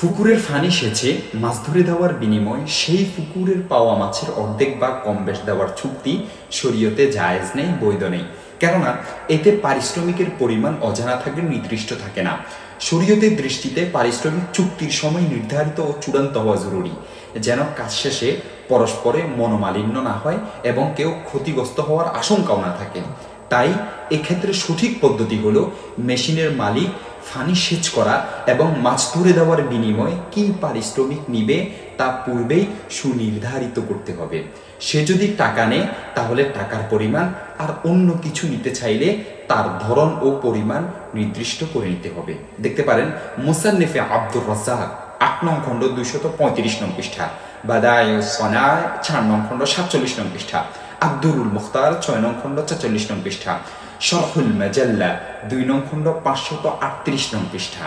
পুকুরের ফানি সেচে মাছ ধরে দেওয়ার বিনিময়ে সেই পুকুরের পাওয়া মাছের অর্ধেক বা কম বেশ দেওয়ার চুক্তি শরীয়তে জায়েজ নেই, বৈধ নেই। কেননা, এতে পারিশ্রমিকের পরিমাণ অজানা থাকে নির্দিষ্ট থাকে না। শরীয়তের দৃষ্টিতে পারিশ্রমিক চুক্তির সময় নির্ধারিত ও চূড়ান্ত হওয়া জরুরি, যেন কাজ শেষে পরস্পরে মনোমালিন্য না হয় এবং কেউ ক্ষতিগ্রস্ত হওয়ার আশঙ্কাও না থাকে। তাই এক্ষেত্রে সঠিক পদ্ধতি হলো মেশিনের মালিক ফানি সেচ করা এবং মাছ ধরে দেওয়ার বিনিময়ে কী পারিশ্রমিক নিবে তা পূর্বেই সুনির্ধারিত করতে হবে। সে যদি টাকা নেয়, তাহলে টাকার পরিমাণ আর অন্য কিছু নিতে চাইলে তার ধরন ও পরিমাণ নির্দিষ্ট করে নিতে হবে। দেখতে পারেন, মুসান্নেফে আব্দুর রাজ্জাক, আট নং খণ্ড দুইশত পঁয়ত্রিশ নং পৃষ্ঠা, বাদায় সনায় চার নং খণ্ড সাতচল্লিশ নং পৃষ্ঠা, আব্দুরুল মুখতার ছয় নং খণ্ড চারচল্লিশ নং পৃষ্ঠা শরহুল মেজাল্লা দুই নং খণ্ড পাঁচশত আটত্রিশ নং পৃষ্ঠা।